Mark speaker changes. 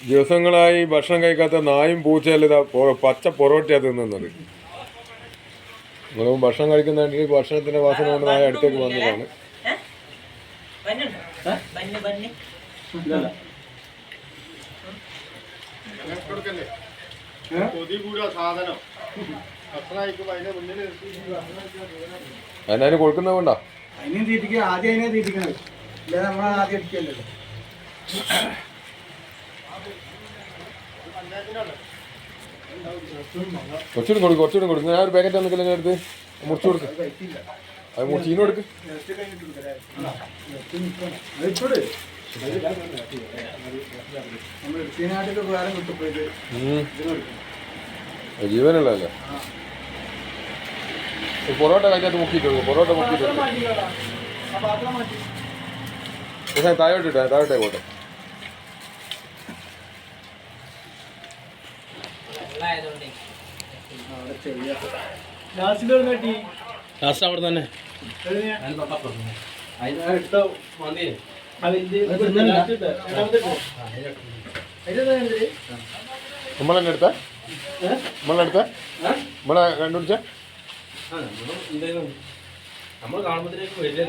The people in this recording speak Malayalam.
Speaker 1: ദിവസങ്ങളായി ഭക്ഷണം കഴിക്കാത്ത നായും പൂച്ചയല്ല പച്ച പൊറോട്ടയാ തിന്നുന്നത് നിങ്ങൾ ഭക്ഷണം കഴിക്കുന്ന ഭക്ഷണത്തിന്റെ വാസന കൊണ്ട് നായ അടുത്തേക്ക് വന്നതാണ്.
Speaker 2: ഏ?
Speaker 1: കൊടുക്കുന്ന കൊണ്ടാ?
Speaker 3: അതിനും തീറ്റിക്കുക ആദ്യം അതിനെ തീറ്റിക്കണത്. ഇല്ല നമ്മളാദ്യം അടിക്കല്ലോ
Speaker 1: കുറച്ചുകൂടി കൊടുക്കും കുറച്ചുകൂടി കൊടുക്കും. ഞാൻ ഒരു പാക്കറ്റ് നിൽക്കില്ല എടുത്ത് മുറിച്ചു കൊടുക്ക്. അത് മുറിച്ച് ഇന്ന് കൊടുക്ക്.
Speaker 3: നെറ്റ് കഴിഞ്ഞിട്ട് കൊടുക്കല്ലേ അത് ഇപ്പോഴേ നമ്മൾ എടുത്തതിനായിട്ടൊക്കെ താഴോട്ടേ കിട്ടുമ്പോഴേക്ക്
Speaker 1: ഉം.
Speaker 3: ഇതിന് കൊടുക്കണം
Speaker 1: അത് ജീവനുള്ളതല്ലേ ഒരു പൊറോട്ട കഴിക്കാത്ത മുക്കിയിട്ട് കൊടുക്കും പൊറോട്ട മുക്കിയിട്ട്
Speaker 3: പാത്രം
Speaker 1: കൊടുക്കും
Speaker 3: മാറ്റിക്കോടാ. ആ പാത്രം മാറ്റി
Speaker 1: പക്ഷേ താഴോട്ട് ഇട്ടാ താഴോട്ടേ പോട്ടെ
Speaker 2: വെള്ളമായതുകൊണ്ടേ
Speaker 3: അവിടെ
Speaker 4: ലാസ്റ്റ് തന്നെ.
Speaker 3: എടുത്തോ
Speaker 4: മതി
Speaker 1: നമ്മളെന്നെ എടുത്ത? നമ്മളെടുത്ത നമ്മളെ കണ്ടുപിടിച്ച?
Speaker 4: നമ്മൾ കാണുമ്പോഴത്തേക്ക് വരില്ലേ